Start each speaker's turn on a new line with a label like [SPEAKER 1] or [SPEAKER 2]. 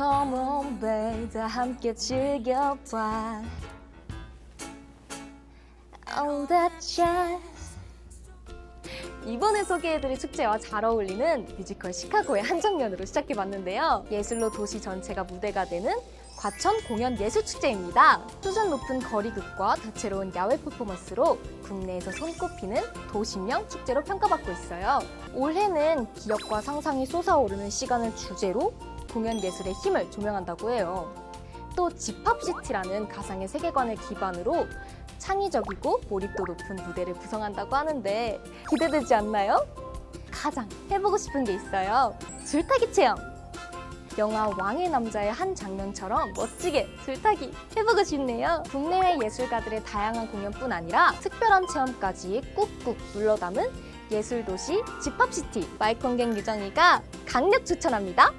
[SPEAKER 1] Come on, babe, 다 함께 즐겨봐. Oh, that jazz. 이번에 소개해드릴 축제와 잘 어울리는 뮤지컬 시카고의 한 장면으로 시작해봤는데요. 예술로 도시 전체가 무대가 되는 과천 공연 예술 축제입니다. 수준 높은 거리극과 다채로운 야외 퍼포먼스로 국내에서 손꼽히는 도시명 축제로 평가받고 있어요. 올해는 기억과 상상이 솟아오르는 시간을 주제로 공연 예술의 힘을 조명한다고 해요. 또 집합시티라는 가상의 세계관을 기반으로 창의적이고 몰입도 높은 무대를 구성한다고 하는데 기대되지 않나요? 가장 해보고 싶은 게 있어요. 줄타기 체험! 영화 왕의 남자의 한 장면처럼 멋지게 줄타기 해보고 싶네요. 국내외 예술가들의 다양한 공연뿐 아니라 특별한 체험까지 꾹꾹 눌러 담은 예술도시 집합시티 마이콘객 유정이가 강력 추천합니다.